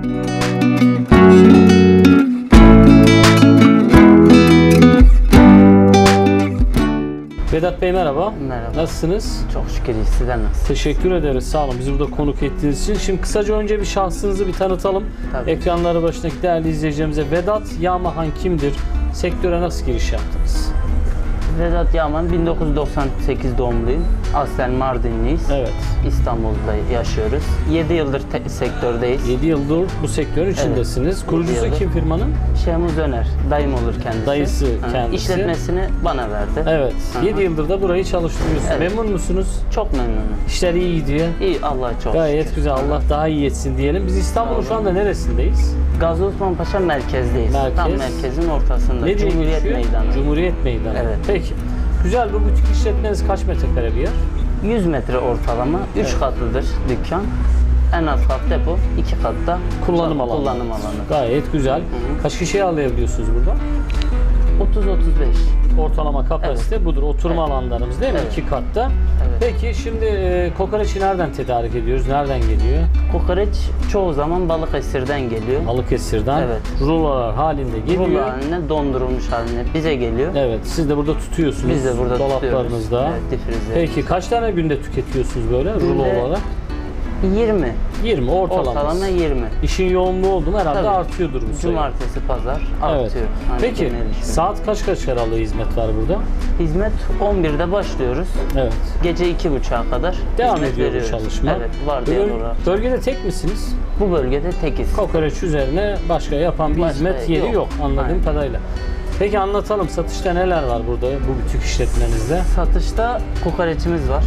Vedat Bey merhaba. Merhaba. Nasılsınız? Çok şükür iyi. Sizler nasılsınız? Teşekkür ederiz. Sağ olun. Bizi burada konuk ettiğiniz için. Şimdi kısaca önce bir şahsınızı bir tanıtalım. Tabii. Ekranları başındaki değerli izleyicilerimize Vedat Yağmahan kimdir? Sektöre nasıl giriş yaptınız? Vedat Yağman 1998 doğumluyum. Aslen Mardinliyiz. Evet. İstanbul'da yaşıyoruz. 7 yıldır sektördeyiz. 7 yıldır bu sektörün içindesiniz. Kurucusu yıldır. kim firmanın? Şehmuz Öner, dayım olur kendisi. Dayısı kendisi. İşletmesini bana verdi. Evet. Hı hı. 7 yıldır da burayı çalıştırıyorsunuz. Evet. Memnun musunuz? Çok memnunum. İşler iyi gidiyor. İyi Allah'a çok Gayet şükür. güzel. Allah daha iyi etsin diyelim. Biz İstanbul'un şu anda neresindeyiz? Gazi Osman Paşa merkezdeyiz. Merkez. Tam merkezin ortasında. Ne Cumhuriyet? Meydanı. Cumhuriyet Meydanı. Evet. Peki. Güzel bu butik işletmeniz kaç metrekare bir yer? 100 metre ortalama. 3 Evet. katlıdır dükkan. En alt kat depo, 2 katta Kullanım alanı. Kullanım alanı. Gayet güzel. Kaç kişiyi ağırlayabiliyorsunuz burada? 30-35. Ortalama kapasite budur. Oturma Evet. alanlarımız değil mi? Evet. İki katta. Evet. Peki şimdi e, kokoreçi nereden tedarik ediyoruz? Nereden geliyor? Kokoreç çoğu zaman Balıkesir'den geliyor. Balıkesir'den. Evet. Rulolar halinde geliyor. Rulo haline, dondurulmuş haline bize geliyor. Evet. Siz de burada tutuyorsunuz. Biz de burada Dolaplarınızda. tutuyoruz. Evet, difrize. Peki kaç tane günde tüketiyorsunuz böyle rulo olarak? 20. 20 ortalama. Ortalama 20. İşin yoğunluğu oldu mu herhalde Tabii. artıyordur bu sayı. Cumartesi, pazar Evet. artıyor. Hani Peki genel saat kaç kaç aralığı hizmet var burada? Hizmet 11'de başlıyoruz. Evet. Gece 2.30'a kadar Devam hizmet ediyor bu veriyoruz. çalışma. Evet, var diye Böl- olarak. Bölgede tek misiniz? Bu bölgede tekiz. Kokoreç üzerine başka yapan bir Başka hizmet yeri yok, yok. anladığım Aynen. kadarıyla. Peki anlatalım satışta neler var burada bu butik işletmenizde? Satışta kokoreçimiz var.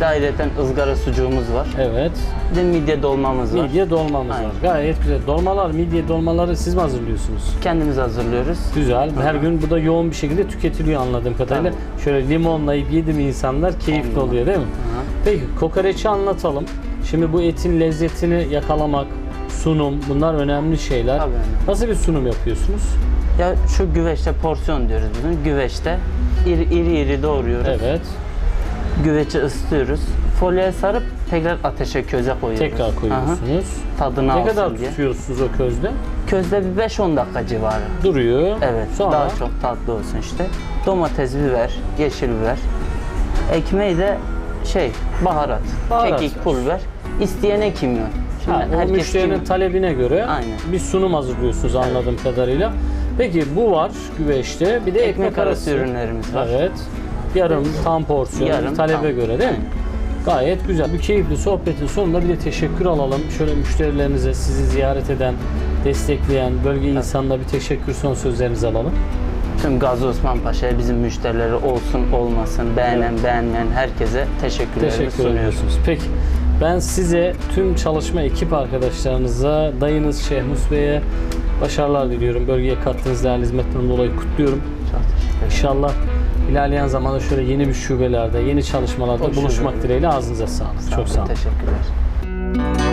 Daireten ızgara sucuğumuz var. Evet. Bir de midye dolmamız var. Midye dolmamız Aynen. var. Gayet güzel. Dolmalar, midye dolmaları siz mi hazırlıyorsunuz? Kendimiz hazırlıyoruz. Güzel. Her gün bu da yoğun bir şekilde tüketiliyor anladığım kadarıyla. Şöyle limonlayıp yedi mi insanlar keyifli Tamam. oluyor değil mi? Hı. Peki kokoreçi anlatalım. Şimdi bu etin lezzetini yakalamak, sunum bunlar önemli şeyler. Tabii önemli. Nasıl bir sunum yapıyorsunuz? Ya şu güveçte porsiyon diyoruz biz bunu. Güveçte iri iri, iri doğruyoruz. Evet. Güveci ısıtıyoruz. Folyoya sarıp tekrar ateşe köze koyuyoruz. Tekrar Aha. koyuyorsunuz. Tadını Ne alsın kadar diye. tutuyorsunuz o közde? Közde bir 5-10 dakika civarı. Duruyor. Evet. Sonra Daha çok tatlı olsun işte. Domates, biber, yeşil biber. Ekmeği de şey baharat, Baharat kekik, pul biber. İsteyen kimyon. Şimdi Ha, o herkes müşterinin kim- talebine göre Aynen. bir sunum hazırlıyorsunuz anladığım kadarıyla. Peki bu var güveçte. Bir de ekmek, ekmek arası ürünlerimiz var. Evet. Yarım tam porsiyon Yarım, talebe tam. göre değil mi? Gayet güzel. Bu keyifli sohbetin sonunda bir de teşekkür alalım. Şöyle müşterilerinize sizi ziyaret eden, destekleyen bölge insanına bir teşekkür son sözlerinizi alalım. Tüm Gazi Osman Paşa'ya bizim müşterileri olsun olmasın, beğenen beğenmeyen herkese teşekkürlerimi Teşekkür sunuyorum. ediyorsunuz. Peki ben size tüm çalışma ekip arkadaşlarınıza, dayınız Şehmus Bey'e başarılar diliyorum. Bölgeye kattığınız değerli hizmetten dolayı kutluyorum. Teşekkür ederim. İnşallah ilerleyen zamanda şöyle yeni bir şubelerde, yeni çalışmalarda O buluşmak dileğiyle ağzınıza sağlık. Çok sağ olun. Teşekkürler.